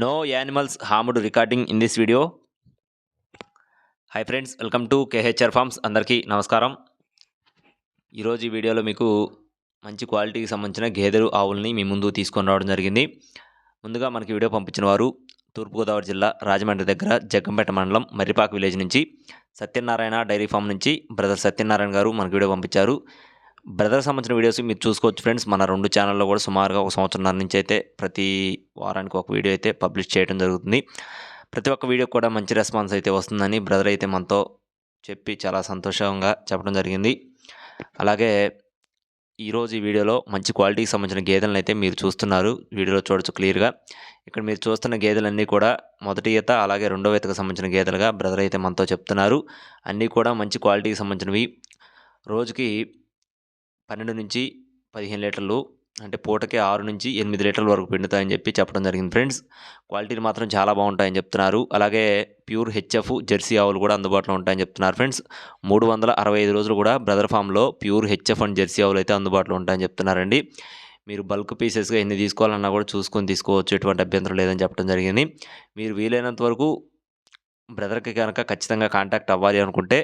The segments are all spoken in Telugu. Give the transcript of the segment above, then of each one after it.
No animals harmed recording in this video hi friends welcome to KHR farms అందరికీ నమస్కారం. ఈరోజు ఈ వీడియోలో మీకు మంచి క్వాలిటీకి సంబంధించిన గేదెలు ఆవుల్ని మీ ముందు తీసుకొని రావడం జరిగింది. ముందుగా మనకి వీడియో పంపించిన వారు తూర్పుగోదావరి జిల్లా రాజమండ్రి దగ్గర జగ్గంపేట మండలం మర్రిపాక్ విలేజ్ నుంచి సత్యనారాయణ డైరీ ఫామ్ నుంచి బ్రదర్ సత్యనారాయణ గారు మనకు వీడియో పంపించారు. బ్రదర్ సంబంధించిన వీడియోస్ మీరు చూసుకోవచ్చు ఫ్రెండ్స్. మన రెండు ఛానల్లో కూడా సుమారుగా ఒక సంవత్సరంన్నర నుంచి అయితే ప్రతి వారానికి ఒక వీడియో అయితే పబ్లిష్ చేయడం జరుగుతుంది. ప్రతి ఒక్క వీడియో కూడా మంచి రెస్పాన్స్ అయితే వస్తుందని బ్రదర్ అయితే మనతో చెప్పి చాలా సంతోషంగా చెప్పడం జరిగింది. అలాగే ఈరోజు ఈ వీడియోలో మంచి క్వాలిటీకి సంబంధించిన గేదెలను అయితే మీరు చూస్తున్నారు. వీడియోలో చూడొచ్చు క్లియర్గా ఇక్కడ మీరు చూస్తున్న గేదెలన్నీ కూడా మొదటి ఈత అలాగే రెండవ ఈతకు సంబంధించిన గేదెలుగా బ్రదర్ అయితే మనతో చెప్తున్నారు. అన్నీ కూడా మంచి క్వాలిటీకి సంబంధించినవి. రోజుకి పన్నెండు నుంచి పదిహేను లీటర్లు అంటే పూటకి ఆరు నుంచి ఎనిమిది లీటర్ల వరకు పిండుతాయని చెప్పి చెప్పడం జరిగింది. ఫ్రెండ్స్ క్వాలిటీలు మాత్రం చాలా బాగుంటాయని చెప్తున్నారు. అలాగే ప్యూర్ హెచ్ఎఫ్ జెర్సీ ఆవులు కూడా అందుబాటులో ఉంటాయని చెప్తున్నారు. ఫ్రెండ్స్ మూడు వందల అరవై ఐదు రోజులు కూడా బ్రదర్ ఫామ్లో ప్యూర్ హెచ్ఎఫ్ అండ్ జెర్సీ ఆవులు అయితే అందుబాటులో ఉంటాయని చెప్తున్నారండి. మీరు బల్క్ పీసెస్గా ఎన్ని తీసుకోవాలన్నా కూడా చూసుకొని తీసుకోవచ్చు. ఎటువంటి అభ్యంతరం లేదని చెప్పడం జరిగింది. మీరు వీలైనంత వరకు బ్రదర్కి కనుక ఖచ్చితంగా కాంటాక్ట్ అవ్వాలి అనుకుంటే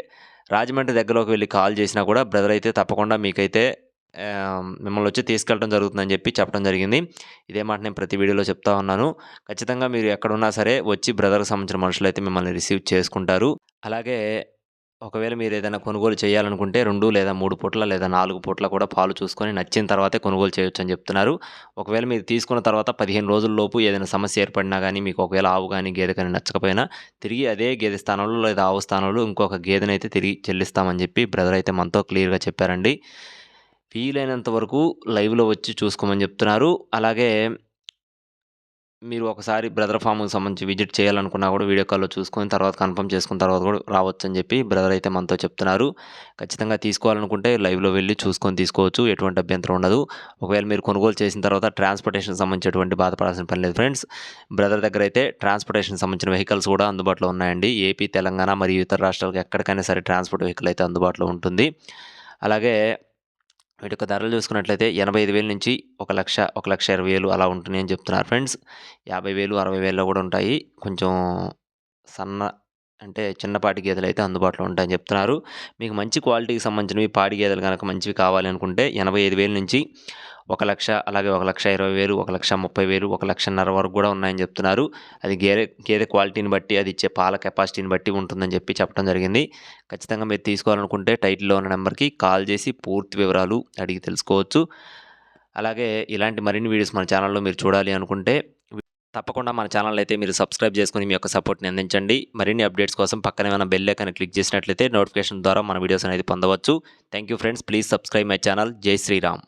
రాజమండ్రి దగ్గరలోకి వెళ్ళి కాల్ చేసినా కూడా బ్రదర్ అయితే తప్పకుండా మీకైతే మిమ్మల్ని వచ్చి తీసుకెళ్ళడం జరుగుతుందని చెప్పి చెప్పడం జరిగింది. ఇదే మాట నేను ప్రతి వీడియోలో చెప్తా ఉన్నాను. ఖచ్చితంగా మీరు ఎక్కడున్నా సరే వచ్చి బ్రదర్కి సంబంధించిన మనుషులు అయితే మిమ్మల్ని రిసీవ్ చేసుకుంటారు. అలాగే ఒకవేళ మీరు ఏదైనా కొనుగోలు చేయాలనుకుంటే రెండు లేదా మూడు పూట్ల లేదా నాలుగు పూట్ల కూడా పాలు చూసుకొని నచ్చిన తర్వాతే కొనుగోలు చేయొచ్చు అని చెప్తున్నారు. ఒకవేళ మీరు తీసుకున్న తర్వాత పదిహేను రోజుల లోపు ఏదైనా సమస్య ఏర్పడినా కానీ మీకు ఒకవేళ ఆవు కానీ గేదె కానీ నచ్చకపోయినా తిరిగి అదే గేదె స్థానంలో లేదా ఆవు స్థానంలో ఇంకొక గేదెని అయితే తిరిగి చెల్లిస్తామని చెప్పి బ్రదర్ అయితే మనతో క్లియర్గా చెప్పారండి. వీలైనంత వరకు లైవ్లో వచ్చి చూసుకోమని చెప్తున్నారు. అలాగే మీరు ఒకసారి బ్రదర్ ఫామ్కి సంబంధించి విజిట్ చేయాలనుకున్నా కూడా వీడియో కాల్లో చూసుకొని తర్వాత కన్ఫర్మ్ చేసుకున్న తర్వాత కూడా రావచ్చు అని చెప్పి బ్రదర్ అయితే మనతో చెప్తున్నారు. ఖచ్చితంగా తీసుకోవాలనుకుంటే లైవ్లో వెళ్ళి చూసుకొని తీసుకోవచ్చు. ఎటువంటి అభ్యంతరం ఉండదు. ఒకవేళ మీరు కొనుగోలు చేసిన తర్వాత ట్రాన్స్పోర్టేషన్ సంబంధించి ఎటువంటి బాధపడాల్సిన పని లేదు ఫ్రెండ్స్. బ్రదర్ దగ్గర అయితే ట్రాన్స్పోర్టేషన్ సంబంధించిన వెహికల్స్ కూడా అందుబాటులో ఉన్నాయండి. ఏపీ తెలంగాణ మరియు ఇతర రాష్ట్రాలకు ఎక్కడికైనా సరే ట్రాన్స్పోర్ట్ వెహికల్ అయితే అందుబాటులో ఉంటుంది. అలాగే వీటి యొక్క ధరలు చూసుకున్నట్లయితే ఎనభై ఐదు వేల నుంచి ఒక లక్ష ఒక లక్ష ఇరవై వేలు అలా ఉంటున్నాయి అని చెప్తున్నారు ఫ్రెండ్స్. యాభై వేలు అరవై వేలలో కూడా ఉంటాయి. కొంచెం సన్న అంటే చిన్నపాటి గేదెలు అయితే అందుబాటులో ఉంటాయని చెప్తున్నారు. మీకు మంచి క్వాలిటీకి సంబంధించినవి పాడి గేదెలు కనుక మంచివి కావాలి అనుకుంటే ఎనభై ఐదు వేల నుంచి ఒక లక్ష అలాగే ఒక లక్ష ఇరవై వేలు ఒక లక్ష ముప్పై వేలు ఒక లక్షన్నర వరకు కూడా ఉన్నాయని చెప్తున్నారు. అది గేదె గేదె క్వాలిటీని బట్టి అది ఇచ్చే పాల కెపాసిటీని బట్టి ఉంటుందని చెప్పి చెప్పడం జరిగింది. ఖచ్చితంగా మీరు తీసుకోవాలనుకుంటే టైటిల్లో ఉన్న నెంబర్కి కాల్ చేసి పూర్తి వివరాలు అడిగి తెలుసుకోవచ్చు. అలాగే ఇలాంటి మరిన్ని వీడియోస్ మన ఛానల్లో మీరు చూడాలి అనుకుంటే తప్పకుండా మన ఛానల్ అయితే మీరు సబ్స్క్రైబ్ చేసుకుని మీ యొక్క సపోర్ట్ని అందించండి. మరిన్ని అప్డేట్స్ కోసం పక్కనే మన బెల్ ఐకాన్ క్లిక్ చేసినట్లయితే నోటిఫికేషన్ ద్వారా మన వీడియోస్ అనేది పొందవచ్చు. Thank you friends. Please subscribe my channel. జై శ్రీరామ్.